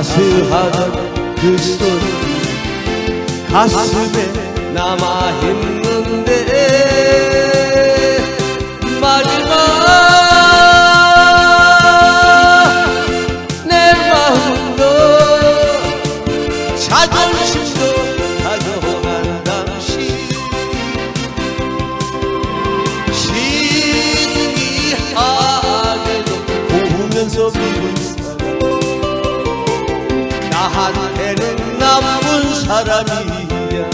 소 따스하던 그 소리 가슴에 남아있는데 마지막 내 마음도 자존심도 가져간 당신. 신기하게도 보면서 미운 나한테는 나쁜 사람이야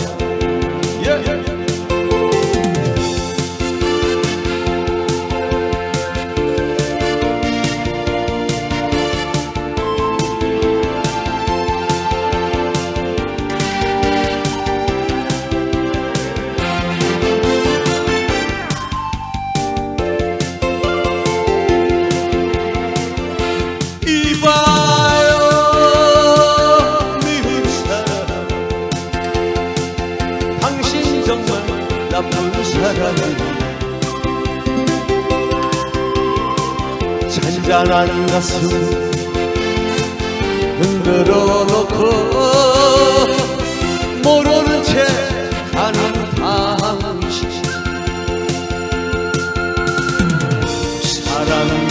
나쁜 사람이 잔잔한 가슴 흔들어 놓고 모르는 채 가는 당신. 사랑의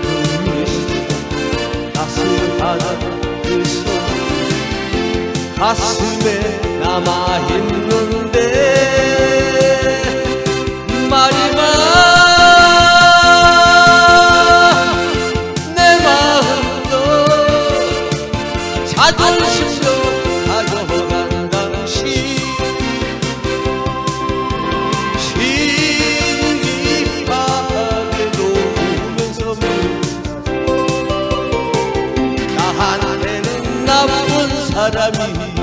그 미소 따스하던 그손 가슴에 남아있는 자존심도 가져간 당신 신기하게도 울면서 나한테는 나쁜 사람이